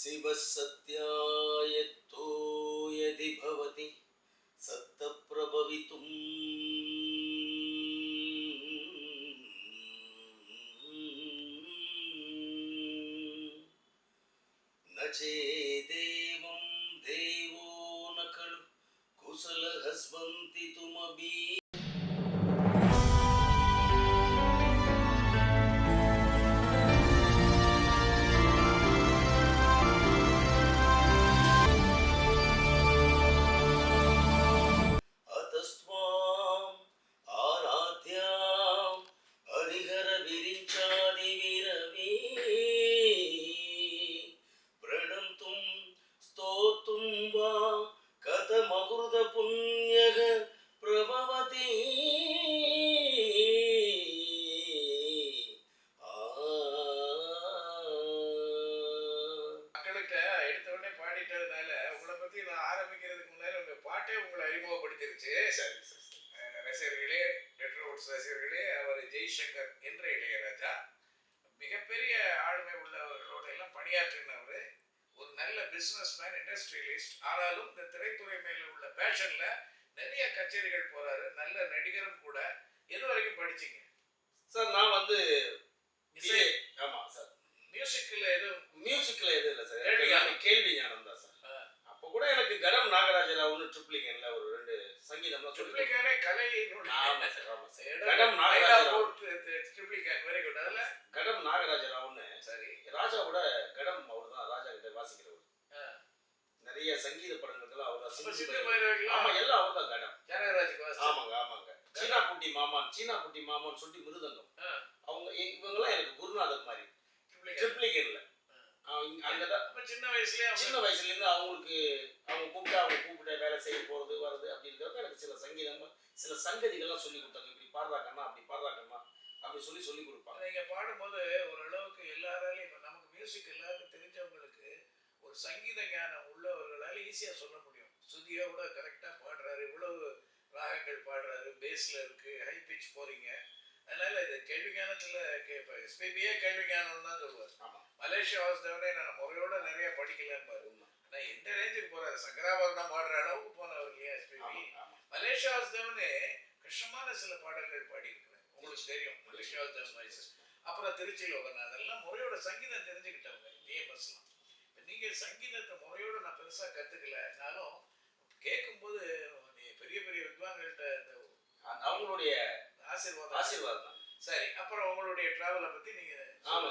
शिवसत्यायत्तो यदि भवति सत्तप्रभवितुम् न चेदेवं देवो न खलु कुशलहस्वन्ति तुमपि ತುಂಬಾ ಕಥಮಹೃದ ಪುಣ್ಯಗ ಪ್ರಭವತಿ மக்கள்கிட்ட எடுத்த உடனே பாடிட்டதுனால உங்களை பத்தி நான் ஆரம்பிக்கிறதுக்கு முன்னாடி உங்க பாட்டே உங்களை அறிமுகப்படுத்திருச்சு. ரசிகர்களே லெட்டர் ரசிகர்களே அவர் ஜெய்சங்கர் என்ற இளையராஜா. மிகப்பெரிய ஆளுமை உள்ளவர்களோட எல்லாம் பணியாற்றினவர். ஒரு நல்ல பிசினஸ் மேன் இண்டஸ்ட்ரியலிஸ்ட் ஆனாலும் இந்த திரைத்துறை மேல உள்ள பேஷன்ல நிறைய கச்சேரிகள் போறாரு. நல்ல நடிகரும் கூட. எது வரைக்கும் படிச்சீங்க? சார் நான் வந்து இசை. ஆமா சார். மியூசிக்ல எதுவும் மியூசிக்ல எதுவும் இல்லை சார். கேள்வி கேள்வி ஞானம். தான் சார். அப்போ கூட எனக்கு கடம் நாகராஜ ராவ்னு ட்ரிப்ளிகன்ல ஒரு ரெண்டு சங்கீதம்லாம் சொல்லி ட்ரிப்ளிகானே கலையினுடைய ஆமா சார் ஆமா sir. Ghatam Nagaraja Triplicane. Very good அதுல கடம் நாகராஜ ராவ்னு சரி. ராஜாவோட கடம் அவர் தான் ராஜா கிட்ட வாசிக்கிறவர் ஆ. நிறைய சங்கீத படங்களுக்கெல்லாம் அவர் தான் எல்லாம் அவர் தான் கடம். ஆமாங்க ஆமாங்க. சீனா குட்டி மாமான் சீனா குட்டி மாமான் சொல்லி மிருதங்கம். அவங்க இவங்கெல்லாம் எனக்கு குருநாதர் மாதிரி. ட்ரிப்ளிகான். ட்ரிப்ளிகன்ல சின்ன வயசுலயே அவங்க சின்ன வயசுல இருந்து அவங்களுக்கு அவங்க கூப்பிட்டு அவங்க கூப்பிட்டு வேலை செய்ய போறது வர்றது அப்படிங்கிறப்ப எனக்கு சில சங்கீதங்கள் சில சங்கதிகள்லாம் சொல்லி கொடுத்தாங்க. இப்படி பாடுறாக்கண்ணா அப்படி பாடுறாக்கண்ணா அப்படி சொல்லி சொல்லி கொடுப்பாங்க. நீங்க பாடும்போது ஓரளவுக்கு எல்லாராலையும் இப்ப நமக்கு மியூசிக் எல்லாருக்கும் தெரிஞ்சவங்களுக்கு ஒரு சங்கீத ஞானம் உள்ளவர்களால ஈஸியா சொல்ல முடியும். சுதியோட கரெக்டா பாடுறாரு. இவ்வளவு ராகங்கள் பாடுறாரு. பேஸ்ல இருக்கு. ஹை பிச் போறீங்க. அதனால இது கேள்வி ஞானத்துல கேட்பாரு எஸ்பிபியே கேள்வி ஞானம் தான் சொல்லுவார். மலேசியா வாசுதேவனே நான் முறையோட நிறைய படிக்கலன்னு பாரு. உண்மை. ஆனா எந்த ரேஞ்சுக்கு போறாரு சங்கராபரணம் பாடுற அளவுக்கு போனவர் இல்லையா எஸ்பிபி மலேசியா வாசுதேவனே கஷ்டமான சில பாடல்கள் பாடியிருக்கிறேன். உங்களுக்கு தெரியும். மலேசியா வாசுதேவன் அப்புறம் திருச்சி லோகன் அதெல்லாம் முறையோட சங்கீதம் தெரிஞ்சுக்கிட்டவங்க. டிஎம்எஸ்லாம் நீங்கள் சங்கீதத்தை முறையோட நான் பெருசாக கற்றுக்கலனாலும் கேட்கும்போது நீ பெரிய பெரிய வித்வான்கள்ட்ட இந்த அவங்களுடைய ஆசீர்வாதம். ஆசீர்வாதம். சரி அப்புறம் உங்களுடைய டிராவலை பற்றி நீங்கள் ஆமா.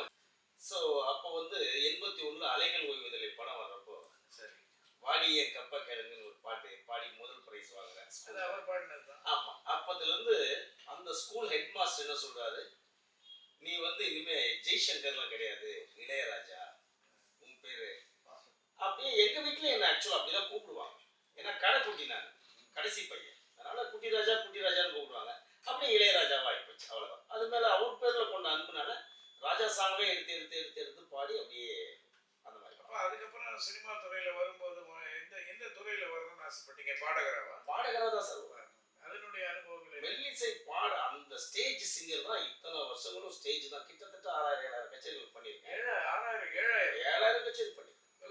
ஸோ அப்போ வந்து எண்பத்தி ஒண்ணுல அலைகள் ஓய்வதில்லை படம் வர்றப்போ. சரி. வாடிய கப்ப கிழங்குன்னு ஒரு பாட்டு பாடி முதல் பிரைஸ் வாங்குறேன் அது. அவர் பாடினது தான். ஆமா. அப்பத்துல இருந்து அந்த ஸ்கூல் ஹெட் மாஸ்டர் என்ன சொல்றாரு? நீ வந்து இனிமே ஜெய்சங்கர்லாம் கிடையாது இளையராஜா. அப்படியே எங்க வீட்ல என்ன ஆக்சுவலா அப்படிதான் கூப்பிடுவாங்க. ஏன்னா கடை குட்டி நான் கடைசி பையன். அதனால குட்டி ராஜா குட்டி ராஜான்னு கூப்பிடுவாங்க. அப்படியே இளையராஜாவா ஆயிப்போச்சு அவ்வளவுதான். அது மேல அவர் பேர்ல கொண்ட அன்புனால ராஜா சாங்கவே எடுத்து எடுத்து எடுத்து எடுத்து பாடி அப்படியே அந்த மாதிரி அப்போ அதுக்கப்புறம் சினிமா துறையில் வரும்போது எந்த எந்த துறையில் வரணும்னு ஆசைப்பட்டீங்க? பாடகராவா? பாடகரா தான் சார் அதனுடைய அனுபவங்கள்? மெல்லிசை பாட அந்த ஸ்டேஜ் சிங்கர் தான் இத்தனை வருஷங்களும் ஸ்டேஜ் தான். கிட்டத்தட்ட ஆறாயிரம் ஏழாயிரம் கச்சேரிகள் பண்ணியிருக்கேன். ஏழா ஆறாயிரம் ஏழாயிரம். ஏழாயிரம் கச்சேரி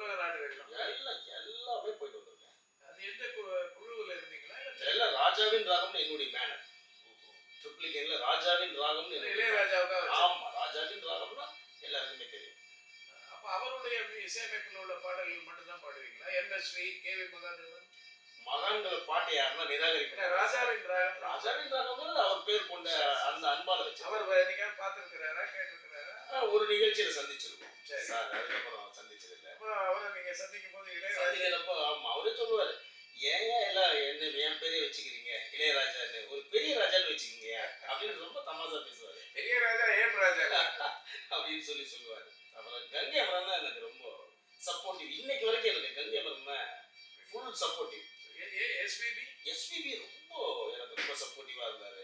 எல்லாம் எல்லாமே போயிட்டு வந்திருக்கேன். அது எந்த கு- குழுவுல இருந்தீங்களா? எல்லாம் ராஜாவின் ராகம்னு என்னுடைய பேனர் ட்ரிப்ளிகேன்ல ராஜாவின் ராகம்னு என்னுடைய இளையராஜாவுக்காக வச்சு. ஆமா ராஜாவின் ராகம்னா எல்லாருக்குமே தெரியும். அப்ப அவருடைய இசையமைப்பில் உள்ள பாடல்கள் மட்டும்தான் பாடுவீங்களா? MSV KV Mahadevan? மகான்களை பாட்டு யாருன்னா இல்ல, நிராகரிக்கிறார் ராஜாவின் ராகம். ராஜாவின் ராகம் அவர் பேர் கொண்ட அந்த அன்பால வச்சு அவர் வ- நீங்க பார்த்திருக்கிறாரா? கேட்டிருக்கிறாரா? ஒரு நிகழ்ச்சியில சந்திச்சிருக்கோம். சரி. அதுக்கப்புறம் சந்திச்சது இல்லை அவரை நீங்க சந்திக்கும் போது இளையராஜா ஆமா அவரே சொல்லுவாரு ஏன் எல்லாம் என்ன என் பேரே வச்சுக்கிறீங்க? இளையராஜான்னு ஒரு பெரிய ராஜான்னு வச்சுக்கீங்க. அப்படின்னு ரொம்ப தமாசா பேசுவாரு. பெரிய ராஜா ஏம் ராஜா? அப்படின்னு சொல்லி சொல்லுவாரு. அப்புறம் கங்கை அமரன் தான் எனக்கு ரொம்ப சப்போர்ட்டிவ் இன்னைக்கு வரைக்கும் எனக்கு Gangai Amaran full supportive SPB SPB ரொம்ப எனக்கு ரொம்ப சப்போர்ட்டிவா இருந்தாரு.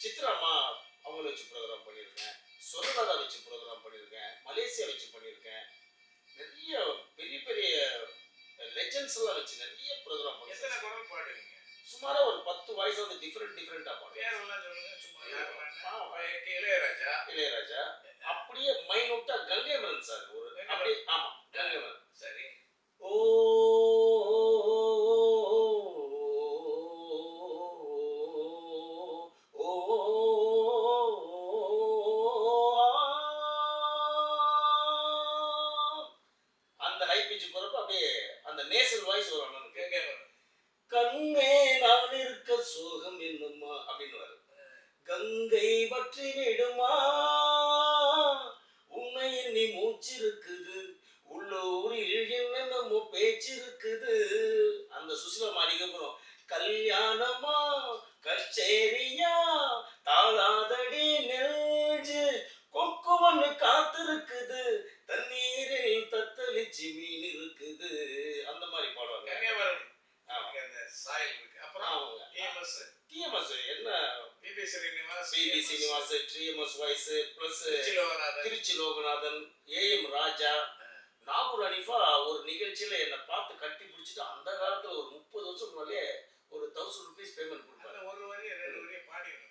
சித்ராமா அவங்கள வச்சு ப்ரோக்ராம் பண்ணியிருக்கேன் சொரதாதா வச்சு ப்ரோக்ராம் பண்ணியிருக்கேன் மலேசியா வச்சு பண்ணியிருக்கேன் நிறைய பெரிய பெரிய லெஜண்ட்ஸ் எல்லாம் வச்சு நிறைய ப்ரோக்ராம் எத்தனை பண்ணியிருக்கேன் குரல் பாடுவீங்க? சுமாரா ஒரு பத்து வாய்ஸ் வந்து டிஃப்ரெண்ட் டிஃப்ரெண்டா பாடுவேன். இளையராஜா. இளையராஜா. அப்படியே மைனூட்டா கங்கை அமரன் சார் ஒரு அப்படியே ஆமா கங்கை அமரன் சரி. ஓ ஆமாங்க டிஎம்எஸ் என்ன? PB Srinivas CB Srinivas TMS voice plus Tiruchi Loganathan AM Raja. Nagore Hanifa ஒரு நிகழ்ச்சியில என்னை பார்த்து கட்டி பிடிச்சிட்டு அந்த காலத்துல ஒரு முப்பது வருஷம் முன்னாலே ஒரு தௌசண்ட் ருபீஸ் பேமெண்ட் கொடுப்பாரு. அந்த ஒரு வரி ரெண்டு வரியை பாடிடுங்க.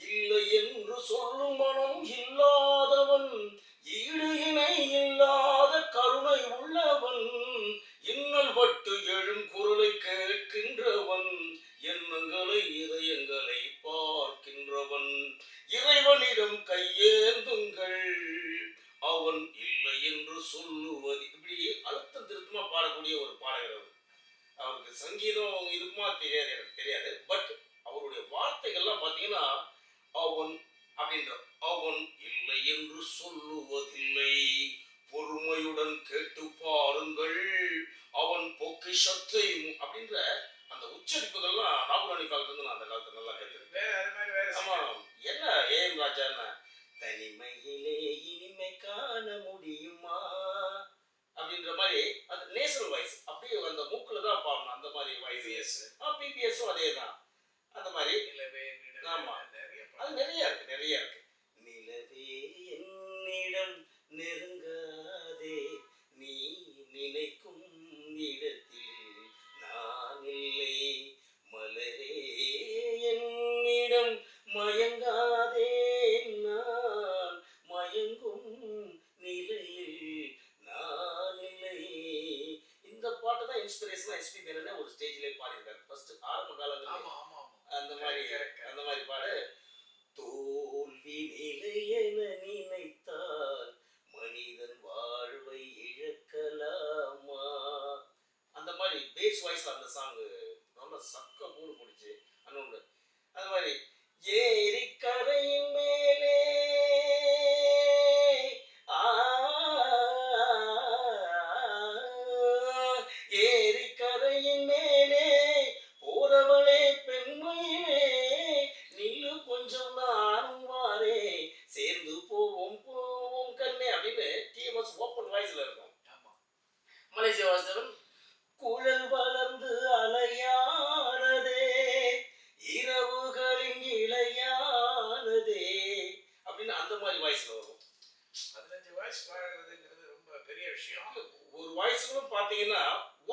இல்லை என்று சொல்லும் மனம் இல்லாதவன் எனக்கு தெரியாது. பட் அவருடைய வார்த்தைகள்லாம் பார்த்தீங்கன்னா அவன் அப்படின்ற அவன் இல்லை என்று சொல்லுவதில்லை चलेगा மாதிரி பேஸ் அந்த சாங் நல்ல சக்க மூணு பிடிச்சி அண்ணொன்று அது மாதிரி ஏரி கரையின் மேலே ஆ, ஏரி கரையின் மேலே போறவளே பெண்மையிலே நில்லு கொஞ்சம் தான்.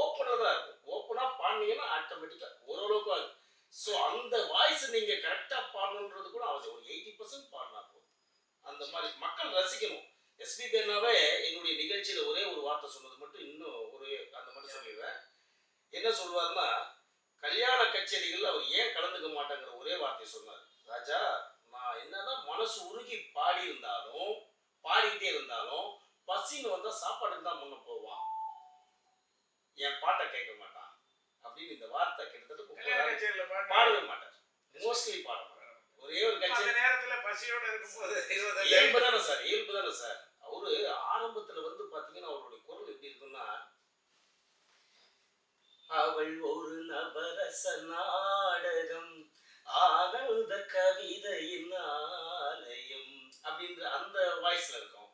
ஓப்பனாக தான் இருக்கும். ஓப்பனாக பாடினீங்கன்னா ஆட்டோமேட்டிக்காக ஓரளவுக்கு ஆகும். ஸோ அந்த வாய்ஸ் நீங்கள் கரெக்டாக பாடணுன்றது கூட அவசியம். ஒரு எயிட்டி பர்சன்ட் பாடினா போதும். அந்த மாதிரி மக்கள் ரசிக்கணும். எஸ்பி பேனாவே என்னுடைய நிகழ்ச்சியில் ஒரே ஒரு வார்த்தை சொன்னது மட்டும் இன்னும் ஒரு அந்த மாதிரி சொல்லிடுறேன். என்ன சொல்லுவாருன்னா கல்யாண கச்சேரிகள் அவர் ஏன் கலந்துக்க மாட்டேங்கிற ஒரே வார்த்தையை சொன்னார். ராஜா நான் என்னதான் மனசு உருகி பாடி இருந்தாலும் பாடிக்கிட்டே இருந்தாலும் பசின்னு வந்தா சாப்பாடுக்கு தான் முன்ன போவான். என் பாட்டை கேட்க மாட்டான் அப்படின்னு இந்த வார்த்தை கிட்டத்தட்ட பாடவே மாட்டார். மோஸ்ட்லி பாட மாட்டார். ஒரே ஒரு அந்த கச்சேரி நேரத்துல பசியோட இருக்கும்போது இயல்பு தானே சார் இயல்பு தானே சார். அவரு ஆரம்பத்துல வந்து பாத்தீங்கன்னா அவருடைய குரல் எப்படி இருக்குன்னா அவள் ஒரு நவரச நாடகம் ஆனந்த கவிதையின் ஆலயம் அப்படின்ற அந்த வாய்ஸ்ல இருக்கும்.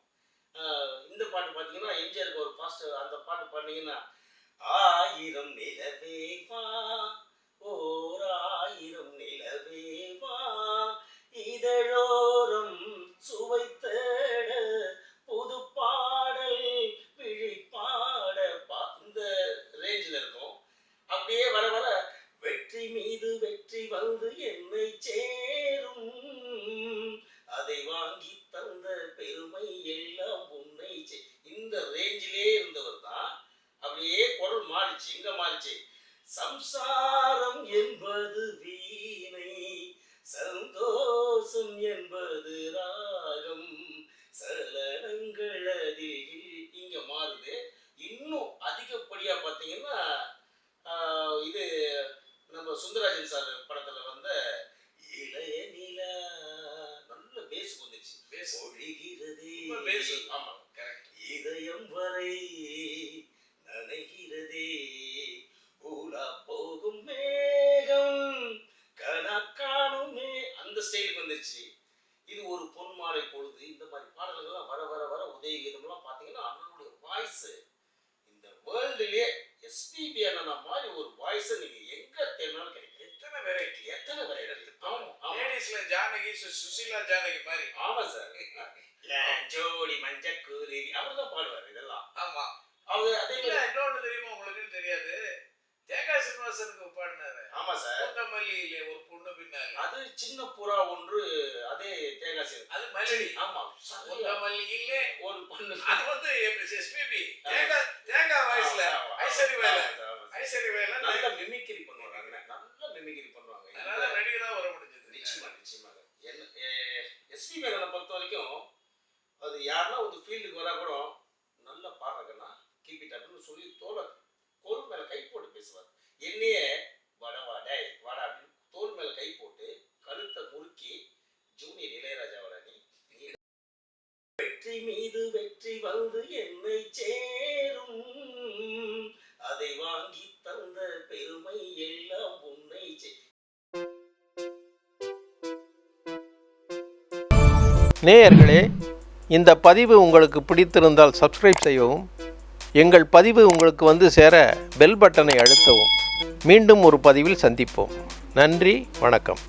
இந்த பாட்டு பாத்தீங்கன்னா எம்ஜிஆருக்கு ஒரு பாஸ்ட் அந்த பாட்டு பாத்தீங்கன்னா ஆயிரம் நிலவே வா ஓர் லேடிஸ்ல ஜானகி சுசீலா ஜானகி மாதிரி. ஆமா சார் ஜோடி மஞ்ச குருவி அவர் தான் பாடுவார் இதெல்லாம். ஆமா. அவர் அதே இல்ல மாதிரி இன்னொன்னு தெரியுமா உங்களுக்கு தெரியாது? தேங்காய் சீனிவாசனுக்கு பாடினாரு. ஆமா சார் பொன்னமல்லியிலே ஒரு பொண்ணு பின்னால. அது சின்ன புறா ஒன்று அதே தேங்காய் சீர் அது மல்லி. ஆமா ஒரு பொண்ணு. அது வந்து எஸ்பிபி தேங்காய் தேங்காய் வாய்ஸ்ல ஆமா, ஐஸ்வரி வேலை ஆமா, ஆமா, ஆமா. ஐஸ்வரி வேலை நல்ல மிமிக்ரி பண்ணுவாங்க அண்ணன். நல்ல மிமிக்ரி பண்ணுவாங்க அதனால நடிகரா வர முடிஞ்சது நிச்சயமா நிச்சயமாக என்ன எஸ்பி மேகனை பொறுத்த வரைக்கும் அது யாருன்னா ஒரு ஃபீல்டுக்கு வரா கூட நல்லா பாடுறாங்கன்னா கீப் இட் அப்படின்னு சொல்லி தோலை தோல் மேல கை போட்டு பேசுவார் என்னையே வடவா டேய் வாடா அப்படின்னு தோல் மேல கை போட்டு கழுத்தை முறுக்கி ஜூனியர் இளையராஜாவோட நீ நீ வெற்றி மீது வெற்றி வந்து என்னை சேரும். அதை வாங்கி தந்த பெருமை எல்லாம் உன்னை நேயர்களே இந்த பதிவு உங்களுக்கு பிடித்திருந்தால் சப்ஸ்கிரைப் செய்யவும் எங்கள் பதிவு உங்களுக்கு வந்து சேர பெல் பட்டனை அழுத்தவும். மீண்டும் ஒரு பதிவில் சந்திப்போம். நன்றி வணக்கம்.